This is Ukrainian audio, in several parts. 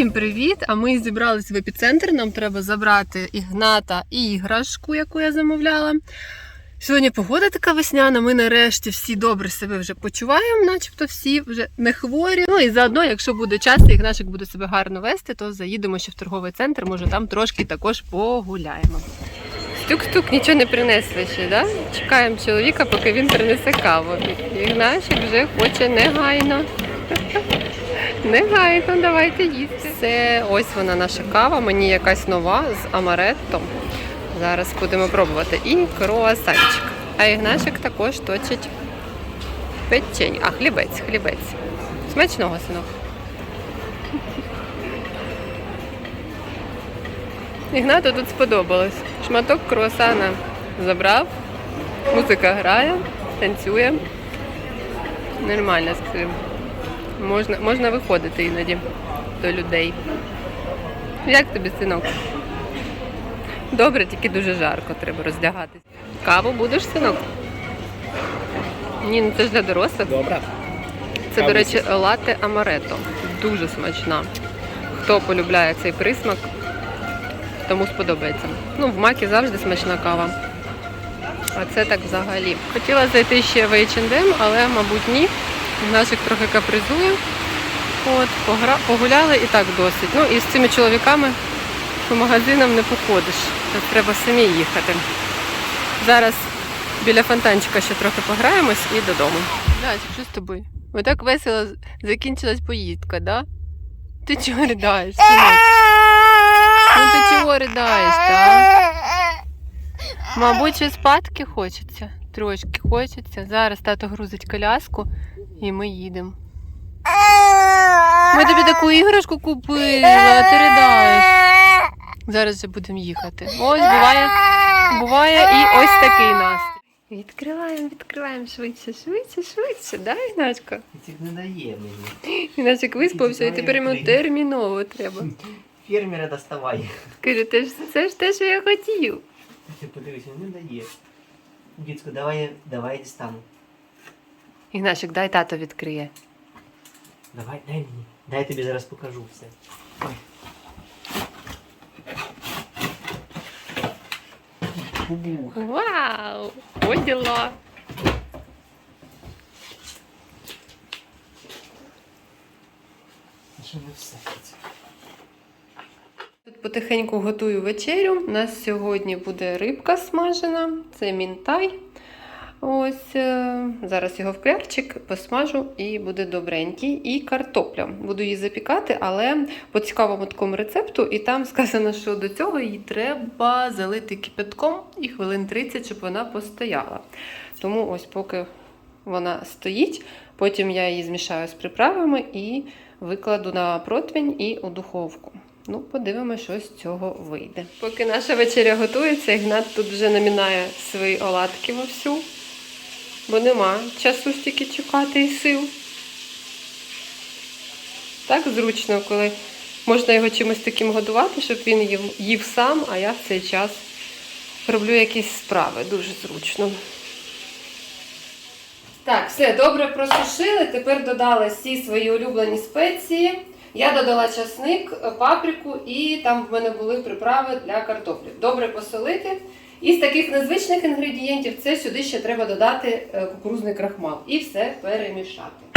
Всім привіт! А ми зібрались в епіцентр. Нам треба забрати ігната і іграшку, яку я замовляла. Сьогодні погода така весняна. Ми нарешті всі добре себе вже почуваємо, начебто всі вже не хворі. Ну і заодно, якщо буде час, і Ігнашик буде себе гарно вести, то заїдемо ще в торговий центр. Може там трошки також погуляємо. Стук-стук, нічого не принесли ще, да? Чекаємо чоловіка, поки він принесе каву. Ігнашик вже хоче негайно. Негайно, давайте їсти. Це ось вона наша кава. Мені якась нова з амареттом. Зараз будемо пробувати. І круасанчик. А Ігнашик також точить печень. А, хлібець, хлібець. Смачного синок. Ігнату тут сподобалось. Шматок круасана забрав, музика грає, танцює. Нормально скажімо. Можна, можна виходити іноді до людей. Як тобі, синок? Добре, тільки дуже жарко, треба роздягатись. Каву будеш, синок? Ні, ну це ж для дорослих. Добре. Це, до речі, латте амарето. Дуже смачна. Хто полюбляє цей присмак, тому сподобається. Ну, в макі завжди смачна кава. А це так взагалі. Хотіла зайти ще в H&M, але, мабуть, ні. Наших трохи капризує. От, погра... погуляли і так досить. Ну і з цими чоловіками по магазинам не походиш. Тут треба самі їхати. Зараз біля фонтанчика ще трохи пограємось і додому. Дядь, що з тобою? Так весело закінчилась поїздка, да? Ти чого ридаєш? Ну ти чого ридаєш, так? Мабуть, ще спадки хочеться. Трошки хочеться. Зараз тато грузить коляску і ми їдемо. Ми тобі таку іграшку купили, а ти ридаєш. Зараз вже будемо їхати. Ось буває, буває і ось такий настрій. Відкриваємо, відкриваємо швидше, швидше, швидше, да, Ігначко? Ти не дає мені. Ігначик виспався, і тепер йому терміново треба. Фермера доставай. Скажи, це ж, те, що я хотів. Ти подивись, не дає. Дітсько, давай, давай я дістану. Ігнашик, дай тато відкриє. Давай, дай мені. Дай я тобі зараз покажу все. Ой. Вау! Діла. Ще не все. Тут потихеньку готую вечерю. У нас сьогодні буде рибка смажена, це мінтай. Ось е, зараз його в клярчик посмажу і буде добренький. І картопля. Буду її запікати, але по цікавому такому рецепту, і там сказано, що до цього її треба залити кипятком і хвилин 30, щоб вона постояла. Тому ось поки вона стоїть, потім я її змішаю з приправами і викладу на противень і у духовку. Ну, подивимося, що з цього вийде. Поки наша вечеря готується, Ігнат тут вже намінає свої оладки вовсю, бо нема часу стільки чекати і сил. Так зручно, коли можна його чимось таким годувати, щоб він їв, сам, а я в цей час роблю якісь справи. Дуже зручно. Так, все добре просушили. Тепер додала всі свої улюблені спеції. Я додала часник, паприку і там в мене були приправи для картоплі. Добре посолити. Із таких незвичних інгредієнтів це сюди ще треба додати е, кукурузний крахмал і все перемішати.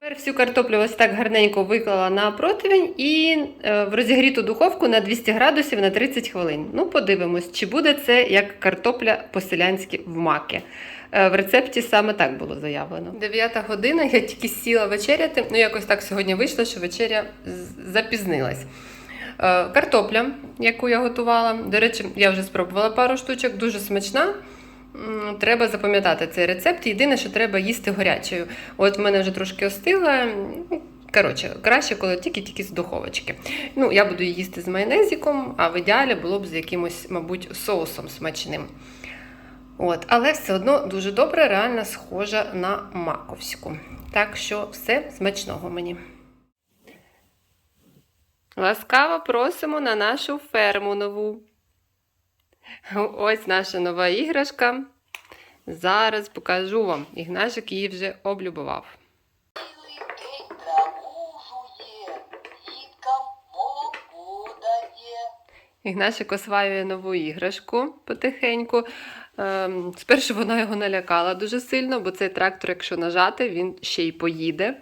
Тепер всю картоплю ось так гарненько виклала на противень і е, в розігріту духовку на 200 градусів на 30 хвилин. Ну, подивимось, чи буде це як картопля по-селянськи в маки. Е, В рецепті саме так було заявлено. Дев'ята година, я тільки сіла вечеряти. Ну, якось так сьогодні вийшло, що вечеря запізнилась. Е, Картопля, яку я готувала. До речі, я вже спробувала пару штучок, дуже смачна. Треба запам'ятати цей рецепт. Єдине, що треба їсти гарячою. От в мене вже трошки остила. Коротше, краще, коли тільки-тільки з духовочки. Ну, я буду її їсти з майонезиком, а в ідеалі було б з якимось, мабуть, соусом смачним. От, але все одно дуже добре, реально схожа на маковську. Так що все смачного мені. Ласкаво просимо на нашу ферму нову. Ось наша нова іграшка. Зараз покажу вам. Ігнашик її вже облюбував. Ігнашик осваює нову іграшку потихеньку. Ем, Спершу вона його налякала дуже сильно, бо цей трактор, якщо нажати, він ще й поїде.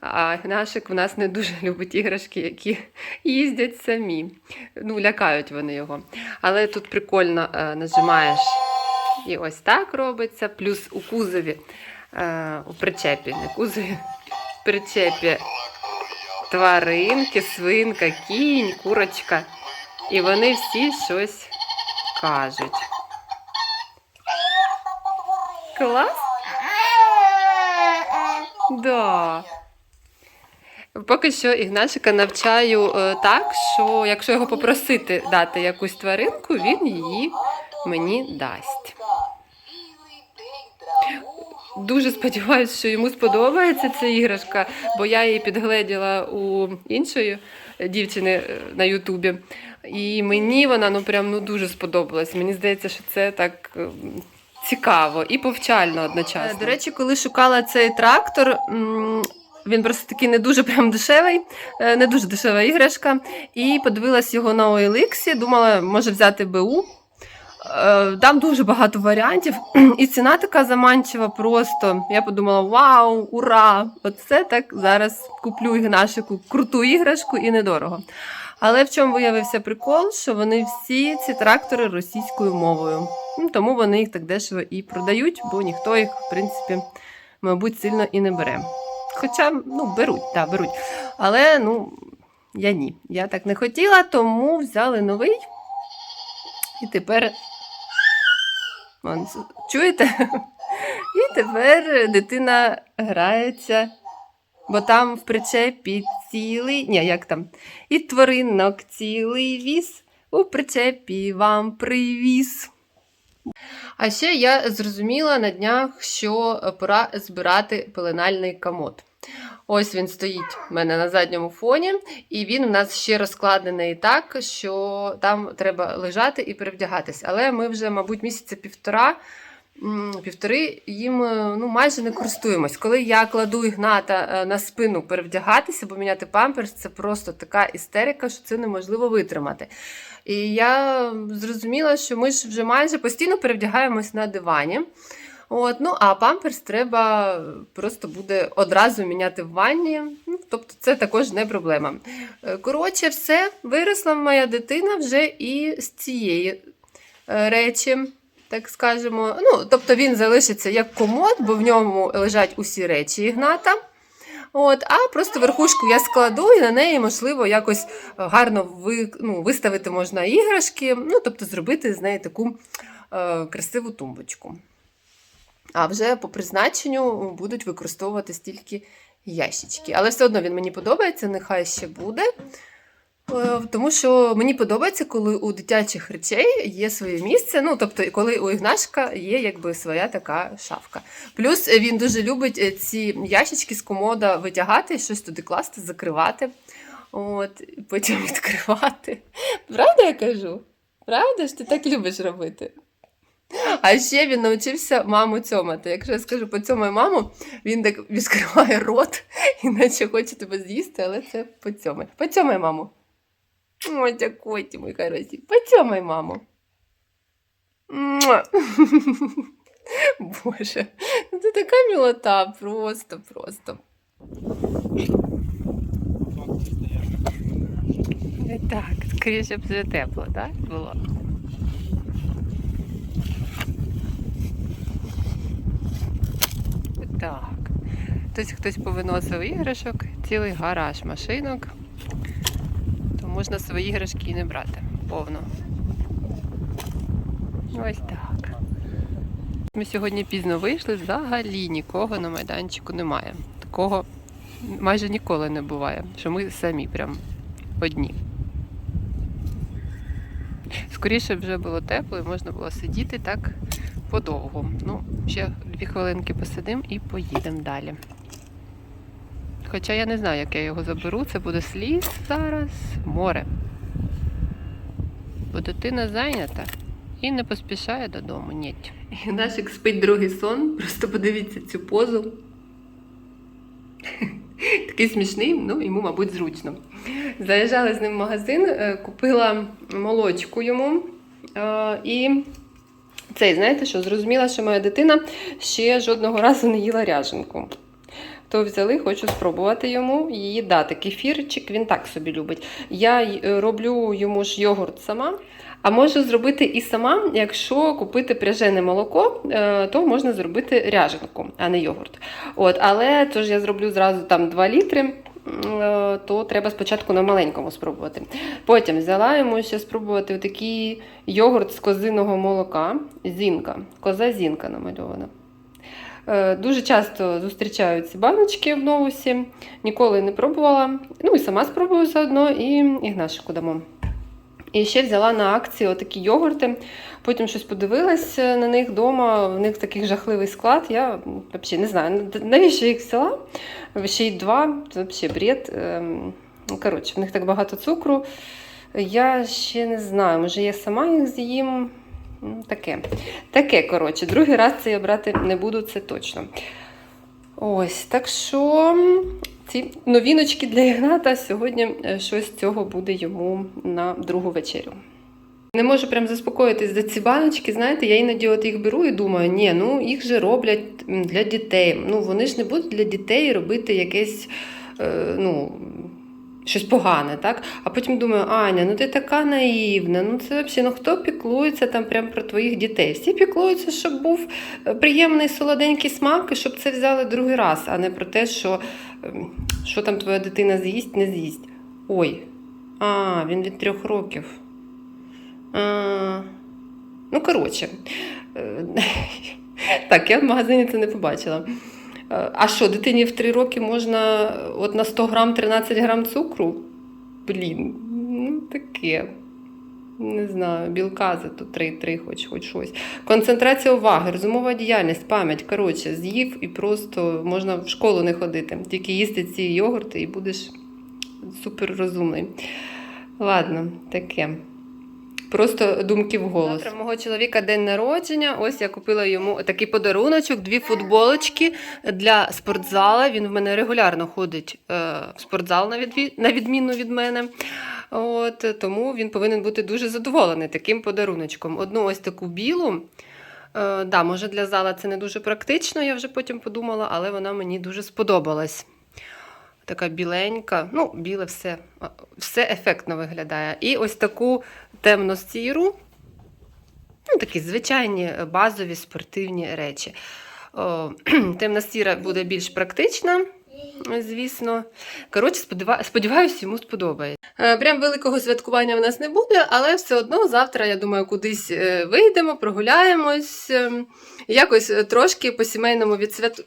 А Ігнашик в нас не дуже любить іграшки, які їздять самі. Ну, лякають вони його. Але тут прикольно е, нажимаєш і ось так робиться. Плюс у кузові, е, у причепі, не кузові, в причепі тваринки, свинка, кінь, курочка. І вони всі щось кажуть. Клас? Да. Поки що Ігнашика навчаю е, так, що якщо його попросити дати якусь тваринку, він її мені дасть. Дуже сподіваюся, що йому сподобається ця іграшка, бо я її підгледіла у іншої дівчини е, на Ютубі. І мені вона ну прям ну дуже сподобалась. Мені здається, що це так цікаво і повчально одночасно. До речі, коли шукала цей трактор, він просто такий не дуже прям дешевий, е, не дуже дешева іграшка. І подивилась його на OLX, думала, може взяти БУ. Е, Там дуже багато варіантів, і ціна така заманчива просто. Я подумала: вау, ура! Оце так зараз куплю Ігнашику круту іграшку і недорого. Але в чому виявився прикол, що вони всі ці трактори російською мовою. Ну, тому вони їх так дешево і продають, бо ніхто їх, в принципі, мабуть, сильно і не бере. Хоча, ну, беруть, так, беруть. Але ну, я ні. Я так не хотіла, тому взяли новий. І тепер. Чуєте? І тепер дитина грається, бо там в причепі цілий. Ні, як там? І тваринок цілий віз у причепі вам привіз. А ще я зрозуміла на днях, що пора збирати пеленальний комод. Ось він стоїть в мене на задньому фоні, і він у нас ще розкладений так, що там треба лежати і перевдягатись. Але ми вже, мабуть, місяця півтора. Півтори їм е, ну, майже не користуємось. Коли я кладу ігната е, на спину перевдягатися, бо міняти памперс, це просто така істерика, що це неможливо витримати. І я зрозуміла, що ми ж вже майже постійно перевдягаємось на дивані. От, ну, а памперс треба просто буде одразу міняти в ванні. Ну, тобто це також не проблема. Е, Коротше, все, виросла моя дитина вже і з цієї речі, так скажемо. Ну, тобто він залишиться як комод, бо в ньому лежать усі речі Ігната. От, а просто верхушку я складу, і на неї, можливо, якось гарно ви, ну, виставити можна іграшки, ну, тобто зробити з неї таку е, красиву тумбочку. А вже по призначенню будуть використовувати стільки ящички. Але все одно він мені подобається, нехай ще буде. Е, Тому що мені подобається, коли у дитячих речей є своє місце. Ну, тобто, коли у Ігнашка є якби своя така шафка. Плюс він дуже любить е, ці ящички з комода витягати, щось туди класти, закривати. От, потім відкривати. Правда я кажу? Правда ж ти так любиш робити? А ще він навчився маму цьомати. Якщо я скажу поцьомай маму, він так відкриває рот, іначе хоче тебе з'їсти, але це поцьомай. Поцьомай маму. Ой, дякую, ти, мій хороший. Поцьомай. Муа. Боже, ну це така мілота, просто, просто. Так, скоріше б вже тепло, так? Було. Так. Хтось хтось повиносив іграшок, цілий гараж машинок. Можна свої іграшки і не брати. Повно. Ось так. Ми сьогодні пізно вийшли, взагалі нікого на майданчику немає. Такого майже ніколи не буває, що ми самі прям одні. Скоріше вже було тепло і можна було сидіти так подовго. Ну, ще дві хвилинки посидимо і поїдемо далі. Хоча я не знаю, як я його заберу. Це буде сліз зараз, море. Бо дитина зайнята і не поспішає додому. Ні. Нашик спить другий сон. Просто подивіться цю позу. Такий смішний, ну йому, мабуть, зручно. Заїжджала з ним в магазин, е, купила молочку йому. е, І цей, знаєте що, зрозуміла, що моя дитина ще жодного разу не їла ряженку. То взяли, хочу спробувати йому її дати. Кефірчик він так собі любить. Я е, роблю йому ж йогурт сама. А можу зробити і сама, якщо купити пряжене молоко, е, то можна зробити ряженку, а не йогурт. От, але тож я зроблю зразу там 2 літри, е, то треба спочатку на маленькому спробувати. Потім взяла йому ще спробувати такий йогурт з козиного молока. Зінка. Коза зінка намальована. Е, Дуже часто зустрічаю ці баночки в новусі, ніколи не пробувала. Ну і сама спробую заодно, і Ігнашику дамо. І ще взяла на акції отакі йогурти. Потім щось подивилась е, на них вдома. В них такий жахливий склад. Я взагалі не знаю, навіщо їх взяла. Ще й два, це взагалі бред. Ем, Коротше, в них так багато цукру. Я ще не знаю, може я сама їх з'їм. Таке. Таке, коротше, другий раз це я брати не буду, це точно. Ось, так що ці новіночки для Ігната сьогодні е, щось з цього буде йому на другу вечерю. Не можу прям заспокоїтись за ці баночки. Знаєте, я іноді от їх беру і думаю, ні, ну їх же роблять для дітей. Ну вони ж не будуть для дітей робити якесь е, ну, щось погане, так? А потім думаю, Аня, ну ти така наївна. Ну це взагалі, ну хто піклується там прям про твоїх дітей? Всі піклуються, щоб був е, приємний солоденький смак, і щоб це взяли другий раз, а не про те, що, ем, що там твоя дитина з'їсть, не з'їсть. Ой, а, він від трьох років. А, ну, коротше. Е, Так, я в магазині це не побачила. Е, А що, дитині в 3 роки можна е, от на 100 грам 13 грам цукру? Блін, ну таке. Не знаю, білка зато 3-3, хоч, хоч щось. Концентрація уваги, розумова діяльність, пам'ять. Коротше, з'їв і просто можна в школу не ходити. Тільки їсти ці йогурти і будеш супер розумний. Ладно, таке. Просто думки в голос. Завтра мого чоловіка день народження. Ось я купила йому такий подаруночок, дві футболочки для спортзала. Він в мене регулярно ходить е, в спортзал, на, відміну від мене. От, тому він повинен бути дуже задоволений таким подаруночком. Одну ось таку білу. Е, да, може для зала це не дуже практично, я вже потім подумала, але вона мені дуже сподобалась. Така біленька, ну, біле все, все ефектно виглядає. І ось таку темно-сіру, ну, такі звичайні е, базові спортивні речі. О, темно-сіра буде більш практична, звісно. Коротше, сподіваюся, йому сподобається. Е, Прям великого святкування в нас не буде, але все одно завтра, я думаю, кудись е, вийдемо, прогуляємось, ем, якось е, трошки по-сімейному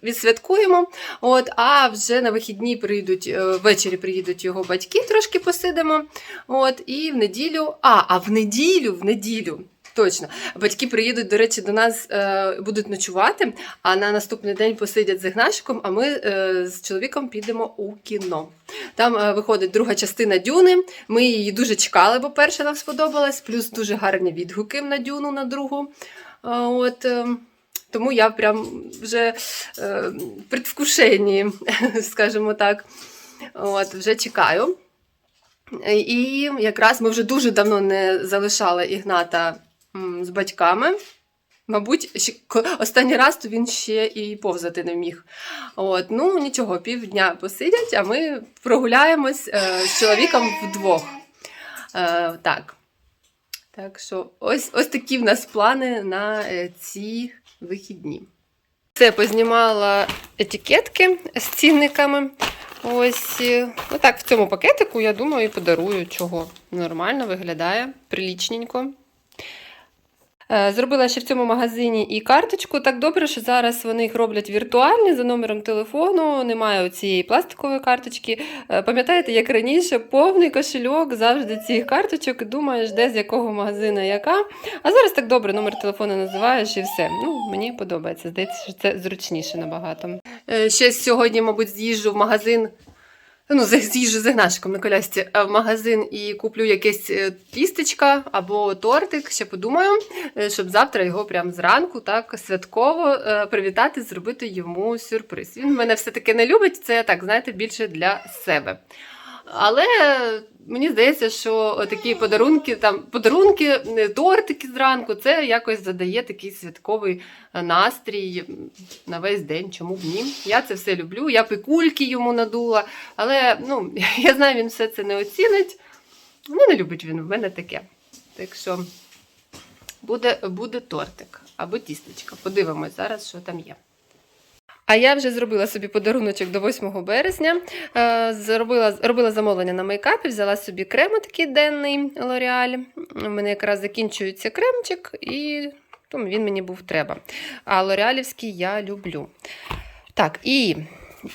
відсвяткуємо. От, а вже на вихідні прийдуть, е, ввечері приїдуть його батьки, трошки посидимо. От, і в неділю, а, а в неділю, в неділю. Точно, батьки приїдуть, до речі, до нас е, будуть ночувати, а на наступний день посидять з Ігнашиком, а ми е, з чоловіком підемо у кіно. Там е, виходить друга частина Дюни. Ми її дуже чекали, бо перша нам сподобалась, плюс дуже гарні відгуки на Дюну на другу. А, от, е, тому я прям вже е, предвкушенні, скажімо так. От, вже чекаю. І якраз ми вже дуже давно не залишали Ігната з батьками. Мабуть, останній раз то він ще і повзати не міг. От, ну нічого, півдня посидять, а ми прогуляємось е, з чоловіком вдвох. Е, так. Так що ось, ось такі в нас плани на е, ці вихідні. Це познімала етикетки з цінниками. Ось е, отак в цьому пакетику, я думаю, і подарую чого. Нормально виглядає, прилічненько. Е, Зробила ще в цьому магазині і карточку. Так добре, що зараз вони їх роблять віртуальні за номером телефону, немає цієї пластикової карточки. Е, Пам'ятаєте, як раніше, повний кошельок завжди цих карточок, думаєш, де з якого магазину яка. А зараз так добре, номер телефону називаєш і все. Ну, мені подобається. Здається, що це зручніше набагато. Е, Ще сьогодні, мабуть, з'їжджу в магазин. Ну, з- з'їжджу з Ігнашиком на колясці е, в магазин і куплю якесь пістечка тістечка або тортик, ще подумаю, е, щоб завтра його прямо зранку так святково е, привітати, зробити йому сюрприз. Він мене все-таки не любить, це так, знаєте, більше для себе. Але мені здається, що такі подарунки, там подарунки, тортики зранку, це якось задає такий святковий е, настрій на весь день. Чому б ні? Я це все люблю. Я пикульки йому надула, але ну, я знаю, він все це не оцінить. Ну, не любить він в мене таке. Так що буде, буде тортик або тістечка. Подивимось зараз, що там є. А я вже зробила собі подаруночок до 8 березня. Е, Зробила, робила замовлення на мейкапі, взяла собі крем такий денний L'Oreal. У мене якраз закінчується кремчик, і тому він мені був треба. А лореалівський я люблю. Так, і,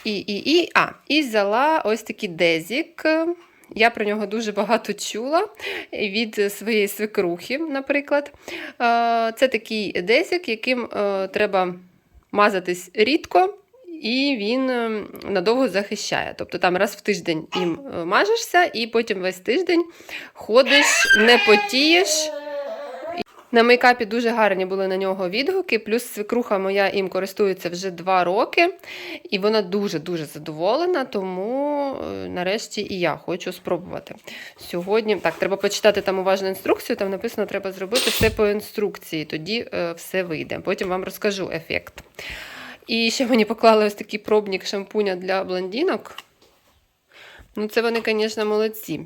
і, і, і, а, і взяла ось такий дезік. Я про нього дуже багато чула від своєї свекрухи, наприклад. Е, Це такий дезік, яким е, треба мазатись рідко, і він е, надовго захищає. Тобто там раз в тиждень їм е, мажешся, і потім весь тиждень ходиш, не потієш. На мейкапі дуже гарні були на нього відгуки. Плюс свекруха моя їм користується вже два роки, і вона дуже-дуже задоволена, тому е, нарешті і я хочу спробувати. Сьогодні так, треба почитати там уважну інструкцію. Там написано, треба зробити все по інструкції, тоді е, все вийде. Потім вам розкажу ефект. І ще мені поклали ось такий пробник шампуня для блондинок. Ну, це вони, звісно, молодці.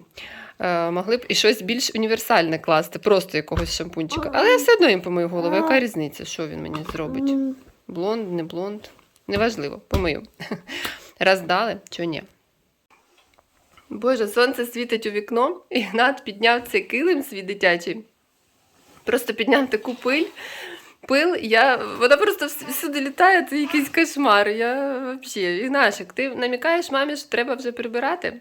Е, могли б і щось більш універсальне класти, просто якогось шампунчика. Але я все одно їм помию голову. Яка різниця, що він мені зробить? Блонд, не блонд. Неважливо, помию. Раз дали, чого ні. Боже, сонце світить у вікно, і Гнат підняв цей килим свій дитячий. Просто підняв таку пиль. Пил, я, вона просто всюди літає, це якийсь кошмар. Я взагалі, Ігнашик, ти намікаєш мамі, що треба вже прибирати?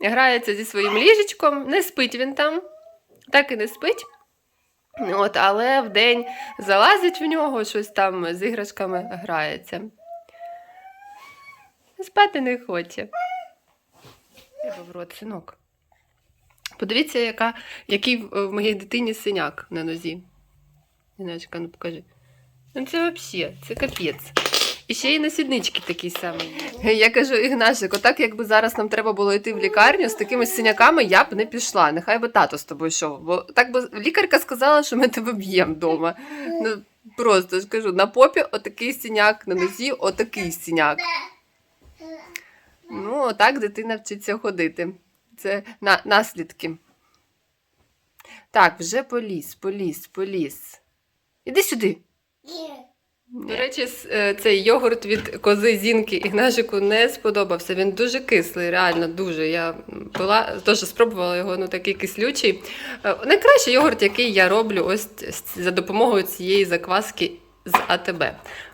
Грається зі своїм ліжечком, не спить він там, так і не спить. От, але вдень залазить в нього, щось там з іграшками грається. Спати не хоче. Треба в рот, синок. Подивіться, яка, який в моїй дитині синяк на нозі. Іначка, ну покажи. Ну це взагалі, це капець. І ще й на сіднички такий самий. Я кажу, Ігнашик, отак, якби зараз нам треба було йти в лікарню з такими синяками, я б не пішла. Нехай би тато з тобою йшов. Бо так би лікарка сказала, що ми тебе б'ємо вдома. Ну, просто скажу, на попі отакий синяк, на нозі отакий синяк. Ну, отак дитина вчиться ходити. Це на, наслідки. Так, вже поліз, поліз, поліз. Іди сюди. До речі, е, цей йогурт від кози Зінки Ігнашику не сподобався. Він дуже кислий, реально дуже. Я була, теж спробувала його, ну такий кислючий. Е, Найкращий йогурт, який я роблю ось за допомогою цієї закваски з АТБ.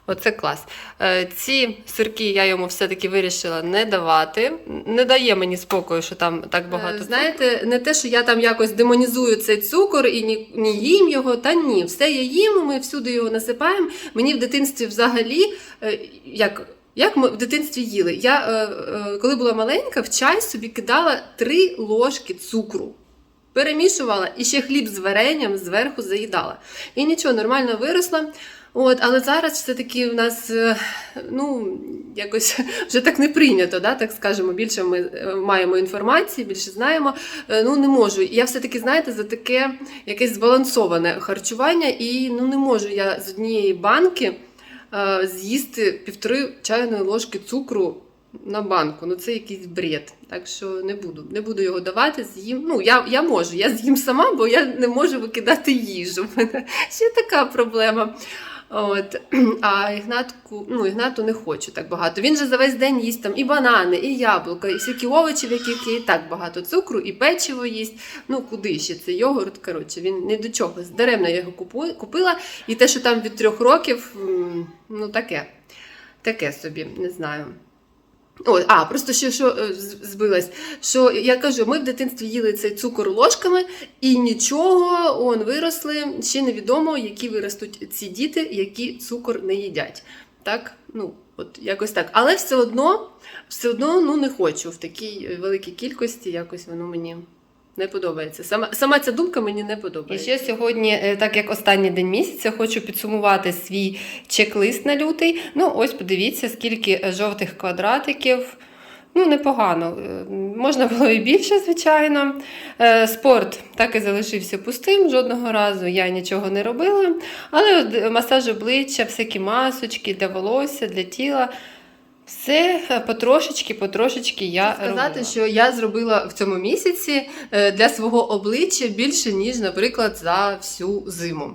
Оце клас. Е, Ці сирки я йому все-таки вирішила не давати. Не дає мені спокою, що там так багато. Е, Знаєте, не те, що я там якось демонізую цей цукор і ні, ні їм його, та ні, все я їм, ми всюди його насипаємо. Мені в дитинстві взагалі, е, як. Як ми в дитинстві їли? Я, коли була маленька, в чай собі кидала три ложки цукру. Перемішувала і ще хліб з варенням зверху заїдала. І нічого, нормально виросла. От, але зараз все-таки в нас е, ну, якось вже так не прийнято, да, так скажемо, більше ми е, маємо інформації, більше знаємо. Е, Ну, не можу. Я все-таки, знаєте, за таке якесь збалансоване харчування, і ну, не можу я з однієї банки з'їсти півтори чайної ложки цукру на банку. Ну, це якийсь бред. Так що не буду. Не буду його давати, з'їм. Ну, я, я можу, я з'їм сама, бо я не можу викидати їжу. В мене ще така проблема. От. А Ігнатку, ну, Ігнату не хочу так багато. Він же за весь день їсть там і банани, і яблука, і всякі овочі, в яких є і так багато цукру, і печиво їсть. Ну, куди ще цей йогурт? Коротше, він не до чого. Даремно я його купила. І те, що там від трьох років, ну таке. Таке собі, не знаю. О, а, просто ще що е, збилась. Що я кажу, ми в дитинстві їли цей цукор ложками, і нічого, он виросли. Ще невідомо, які виростуть ці діти, які цукор не їдять. Так, ну, от якось так. Але все одно, все одно ну, не хочу в такій е, великій кількості, якось воно мені. Не подобається. Сама, сама ця думка мені не подобається. І ще сьогодні, е, так як останній день місяця, хочу підсумувати свій чек-лист на лютий. Ну, ось подивіться, скільки е, жовтих квадратиків. Ну, непогано. Е, Можна було і більше, звичайно. Спорт так і залишився пустим жодного разу. Я нічого не робила. Але масаж обличчя, всякі масочки для волосся, для тіла. Все е, потрошечки, потрошечки я сказати, робила. що я зробила в цьому місяці е, для свого обличчя більше, ніж, наприклад, за всю зиму.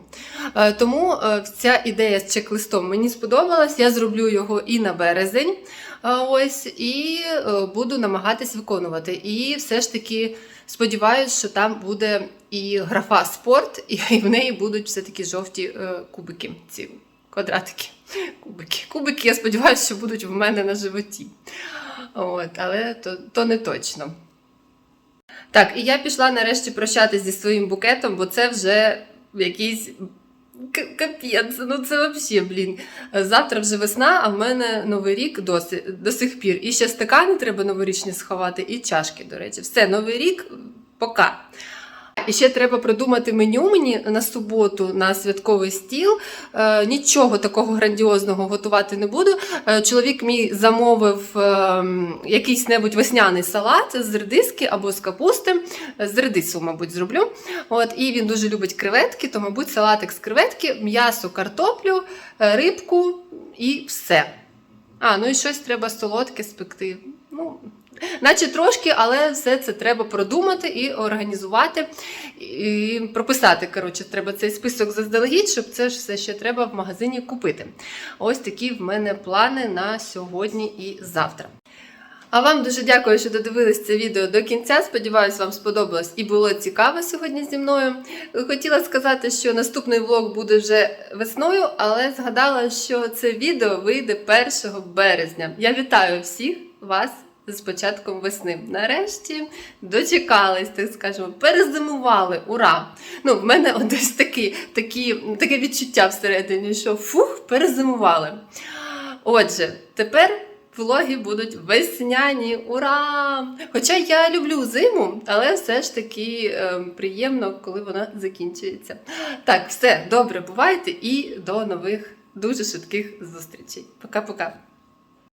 Е, Тому ця ідея з чек-листом мені сподобалась. Я зроблю його і на березень. Ось, і буду намагатись виконувати. І все ж таки сподіваюся, що там буде і графа спорт, і в неї будуть все-таки жовті е, кубики, ці квадратики. Кубики. Кубики, я сподіваюся, що будуть в мене на животі. От, але то, то не точно. Так, і я пішла нарешті прощатися зі своїм букетом, бо це вже якийсь капець. Ну це взагалі, блін. Завтра вже весна, а в мене новий рік досі, до сих пір. І ще стакани треба новорічні сховати, і чашки, до речі. Все, новий рік, пока. І ще треба продумати меню мені на суботу на святковий стіл. Е, нічого такого грандіозного готувати не буду. Е, чоловік мій замовив е, якийсь небудь весняний салат з редиски або з капусти. З редису, мабуть, зроблю. От, і він дуже любить креветки, то, мабуть, салатик з креветки, м'ясо, картоплю, рибку і все. А, ну і щось треба солодке спекти. Ну, наче трошки, але все це треба продумати і організувати, і прописати. Коротше, треба цей список заздалегідь, щоб це ж все ще треба в магазині купити. Ось такі в мене плани на сьогодні і завтра. А вам дуже дякую, що додивились це відео до кінця. Сподіваюсь, вам сподобалось і було цікаво сьогодні зі мною. Хотіла сказати, що наступний влог буде вже весною, але згадала, що це відео вийде 1 березня. Я вітаю всіх вас з початком весни. Нарешті дочекались, так скажемо, перезимували. Ура! Ну, в мене ось такі, такі, таке відчуття всередині, що фух, перезимували. Отже, тепер влоги будуть весняні. Ура! Хоча я люблю зиму, але все ж таки е, приємно, коли вона закінчується. Так, все добре, бувайте і до нових дуже швидких зустрічей. Пока-пока.